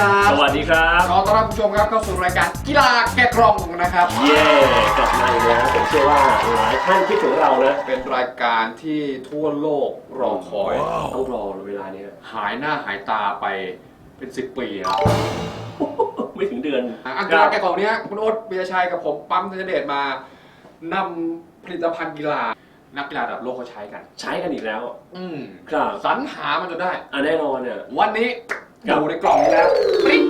ครับสวัสดีครับขอต้อนรับผู้ชมครับเข้าสู่รายการกีฬาแกะกล่องนะครับ เย่กลับมาอีกแล้วผมเชื่อว่าหลายท่านคิดถึงเรานะ เป็นรายการที่ทั่วโลกรอคอยต้องรอเวลาเนี้ยหายหน้าหายตาไปเป็นสิบปีแล้วไม่ถึงเดือนอะอันกีฬาแกะกล่องเนี้ยคุณโอ๊ตปิยชัยกับผมปั๊มธนเดชมานำผลิตภัณฑ์กีฬานักกีฬาระดับโลกเขาใช้กัน ใช้กันอีกแล้ว อืมครับสรรหามันจนได้อะแน่นอนเนี่ยวันนี้ครับ อยู่ในกล่องนี้แล้วปิ๊ง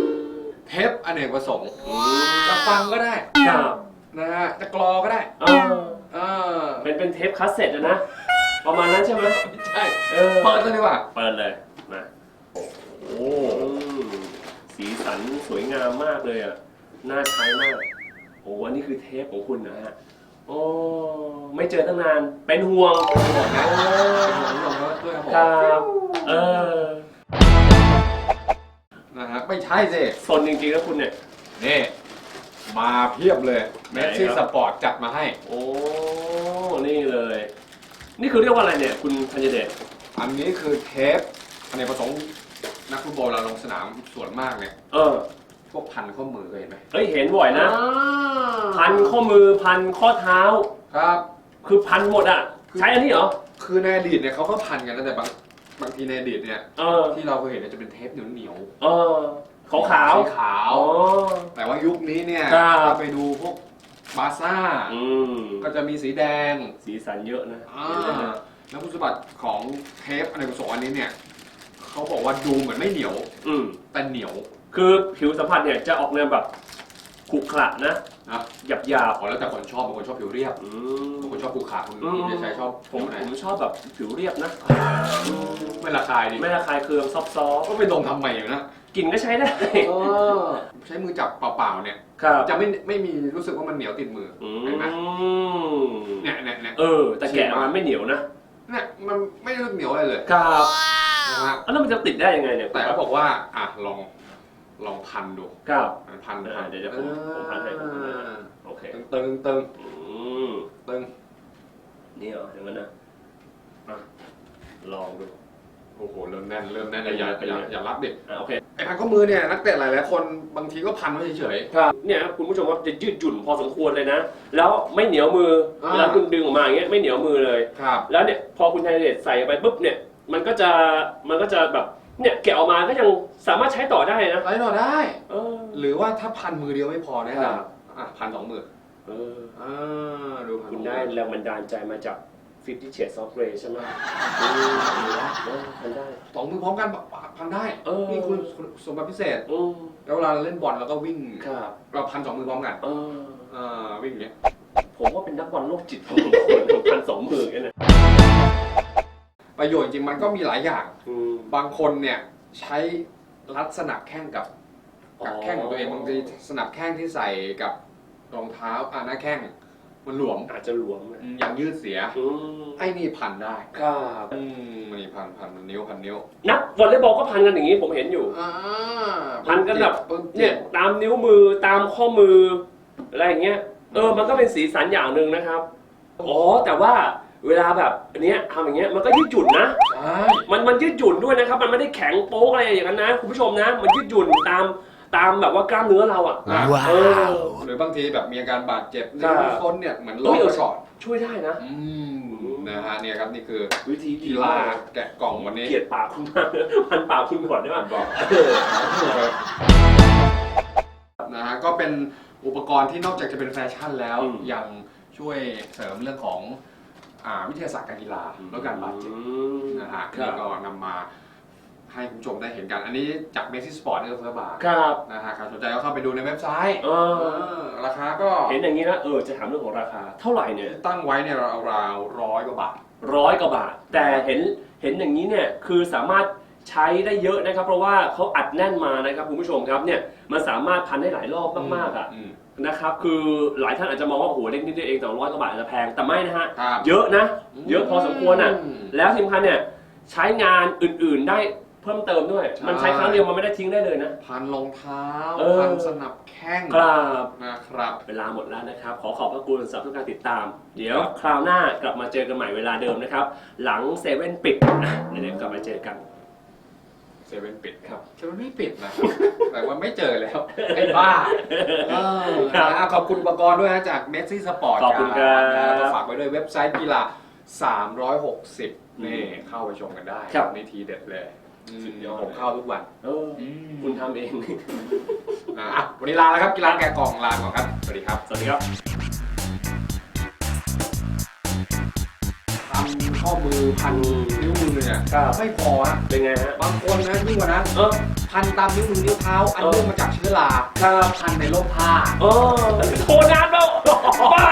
เทปอเนกประสงค์อืจะฟังก็ได้ครับนะฮะจะกรอก็ได้เออเออเป็นเป็นเทปคัสเซ็ตอะนะ ประมาณนั้นใช่ไหมใช่เออเปิดเลยดีกว่าเปิดเลยมาโอ้อืมสีสันสวยงามมากเลยอะน่าใช้มากโอ้อันนี้คือเทปของคุณนะฮะโอ้ไม่เจอตั้งนานเป็นห่วงบอกนะลงแล้วด้วยครับผมครับเออนะฮะไม่ใช่สิสนจริงๆนะคุณเนี่ย นี่ มาเพียบเลยเมสซี่ไหนคสรับปอร์ตจัดมาให้ โอ้ นี่เลย นี่คือเรียกว่าอะไรเนี่ย คุณธัญเดชอันนี้คือเทปอเนกประสงค์นักฟุตบอลเราลงสนามส่วนมากเนี่ย เออ พวกพันข้อมือเคยเห็นไหมเฮ้ย เห็นบ่อยนะอ่าพันข้อมือพันข้อเท้า ครับ คือพันหมดอะ ใช้อันนี้เหรอ คือในอดีตเนี่ยเขาก็พันกันนะแต่บางบางทีในอดีตเนี่ย เออ ที่เราเคยเห็นเนี่ยจะเป็นเทปเหนียวเหนียวเออ ขาวขาวสีขาว อ๋อ แต่ว่ายุคนี้เนี่ยครับ ถ้าไปดูพวกบาร์ซ่า อืมก็จะมีสีแดงสีสันเยอะนะอ่าแล้วคุณสมบัติของเทปอเนกประสงค์อันนี้เนี่ยเขาบอกว่าดูเหมือนไม่เหนียว อืมแต่เหนียวคือผิวสัมผัสเนี่ยจะออกแนวแบบขรุขระนะนะหยาบหยาบอ๋อแล้วแต่คนชอบบางคนชอบผิวเรียบๆอืม บางคนชอบผูกขาคุณอืมคุณจะใช้ชอบผมผิวไหนผมชอบแบบผิวเรียบนะ ไม่ระคายดิไม่ระคายเคืองซอฟต์ก็ไปลงทำใหม่อยู่นะๆ กลิ่นก็ใช้ได้ใช้มือจับเปล่าๆเนี่ย ครับจะไม่ไม่มีรู้สึกว่ามันเหนียวติดมืออืเห็นไหมมเนี่ยเนี่ยเนี่ยเออ แต่แกะมันไม่เหนียวนะเนี่ยมันไม่รู้สึกเหนียวอะไรเลยครับนะฮะแล้วมันจะติดได้ยังไงเนี่ยแต่เขาบอกว่าอะลองลองพันดูครับพันเออพันเดี๋ยวเดี๋ยวผมผมพันให้ผมพันให้โอเคตึงตึงตึงอืมตึงนี่เหรออย่างนั้นนะอะลองดู โอ้โหเริ่มแน่นเริ่มแน่นเป็นไงอย่าเป็นอย่าไงอย่ารับเด็กอะโอเค ไอ้พันข้อมือเนี่ยนักเตะหลายๆคนบางทีก็พันไว้เฉย ครับเนี่ยครับคุณผู้ชมครับจะยืดหยุ่นพอสมควรเลยนะ แล้วไม่เหนียวมืออ่าเวลาคุณดึงออกมาอย่างเงี้ยไม่เหนียวมือเลย ๆครับ แล้วเนี่ยพอคุณไทเดชใส่ไปปุ๊บเนี่ยมันก็จะมันก็จะแบบเนี่ยแกะออกมาก็ยังสามารถใช้ต่อได้นะ ไล่ต่อได้ เออ หรือว่าถ้าพันมือเดียวไม่พอแนะครันบำอะพันสองมือเอออ่าดูพันคุณได้แรงบันดาลใจมาจาก Fifty Shades of Grey ใช่ไหม เออเออมันได้สองมือพร้อมกันพันได้เออ นี่คุณสมบัติพิเศษ อืมแล้วเวลาเราเล่นบอลเราก็วิ่ง ครับเราพันสองมือพร้อมกันเอออ่าวิ่งอย่างเงี้ยผมว่าเป็นนักบอลโรคจิตของคนพันสองมืออย่างเงี้ยนะประโยชน์จริงๆมันก็มีหลายอย่าง อืม บางคนเนี่ยใช้รัดสนับแข้งกับกับแข้งของตัวเองบางทีสนับแข้งที่ใส่กับรองเท้าอ่าหน้าแข้ง มันหลวมอาจจะหลวมนะอืมยังยืดเสีย อืมไอ้นี่พันได้ครับอืมนี่พันพันนิ้วพันนิ้วนักวอลเลย์บอลก็พันกันอย่างนี้ผมเห็นอยู่ อ่าพันกันแบบ ปึ๊บเนี่ยตามนิ้วมือตามข้อมืออะไรอย่างเงี้ยเออมันก็เป็นสีสันอย่างหนึ่งนะครับอ๋อแต่ว่าเวลาแบบอันเนี้ยทำอย่างเงี้ยมันก็ยืดหยุ่นนะ ใช่มันมันยืดหยุ่นด้วยนะครับ มันไม่ได้แข็งโป๊กอะไรอย่างนั้นนะคุณผู้ชมนะ มันยืดหยุ่นตาม ตามแบบว่ากล้ามเนื้อเราอะว้าเออหรือบางทีแบบมีอาการบาดเจ็บครันิ้บวค้นเนี่ยเหมือนเฮ้ล้มยไปก่อนช่วยได้นะ อืมนะฮะเนี่ยครับนี่คือวิธีกีฬาแกะกล่องวันนี้เกลียดปากคุณมากมันปากคุณก่อนได้ป่ะบอกนะฮะก็เป็นอุปกรณ์ที่นอกจากจะเป็นแฟชั่นแล้ว อืม ยังช่วยเสริมเรื่องของอ่าวิทยาศาสตร์การกีฬาลดการบาดเจ็บนะฮะครันี่บก็นำมา ให้คุณผู้ชมได้เห็นกัน อันนี้จากเมสซี่สปอร์ตเออร์เฟอร์บาร์ครับ นะฮะใครสนใจก็เข้าไปดูในเว็บไซต์เอเอออราคาก็เห็นอย่างนี้นะเออจะถามเรื่องของราคา เท่าไหร่เนี่ยตั้งไว้เนี่ยราวๆร้อยกว่าบาท ร้อยกว่าบาท แต่เห็นเห็นอย่างนี้เนี่ยคือสามารถใช้ได้เยอะนะครับ เพราะว่าเขาอัดแน่นมานะครับคุณผู้ชมครับเนี่ยมันสามารถพันได้หลายรอบมากๆอะอืมนะครับคือหลายท่านอาจจะมองว่าโอ้โหเล็กนิดเดียวเองแต่ร้อยกว่าบาทอาจจะแพงแต่ไม่นะฮะครับเยอะนะ เยอะพอสมควรอะ มแล้วที่สำคัญเนี่ยใช้งานอื่นๆได้ เพิ่มเติมด้วย ใช่ มันใช้ครั้งเดียวมันไม่ได้ทิ้งได้เลยนะ พันรองเท้าเออ พันสนับแข้งครับ นะครับ เวลาหมดแล้วนะครับ ขอขอบพระคุณสำหรับทุกการติดตาม เดี๋ยวคราวหน้ากลับมาเจอกันใหม่เวลาเดิมนะครับ หลังเซเว่นปิดนะเดี๋ยวกลับมาเจอกัน เซเว่นปิดครับ เซเว่นไม่ปิดนะครับ แต่ว่าไม่เจอแล้ว ไอ้บ้าเออครับนะขอบคุณอุปกรณ์ด้วยนะจากเมสซี่สปอร์ตขอบคุณครับก็ฝากไว้ด้วยเว็บไซต์กีฬา360 นี่เข้าไปชมกันได้ครับ นี่ทีเด็ดเลย สุดยอดผมเข้าทุกวัน เออคุณทำเอง อะวันนี้ลาแล้วครับกีฬาแกะกล่องลาก่อนครับ สวัสดีครับ สวัสดีครับทำข้อมือพันนิ้วมือเนี่ยครับไม่พอฮะเป็นไงฮะ บางคนนะยิ่งกว่านั้นเออ พันตามนิ้วมือนิ้วเท้า อันเออเนื่องมาจากเชื้อราครับพันในร่มผ้า เออโทรนานแล้วบ้า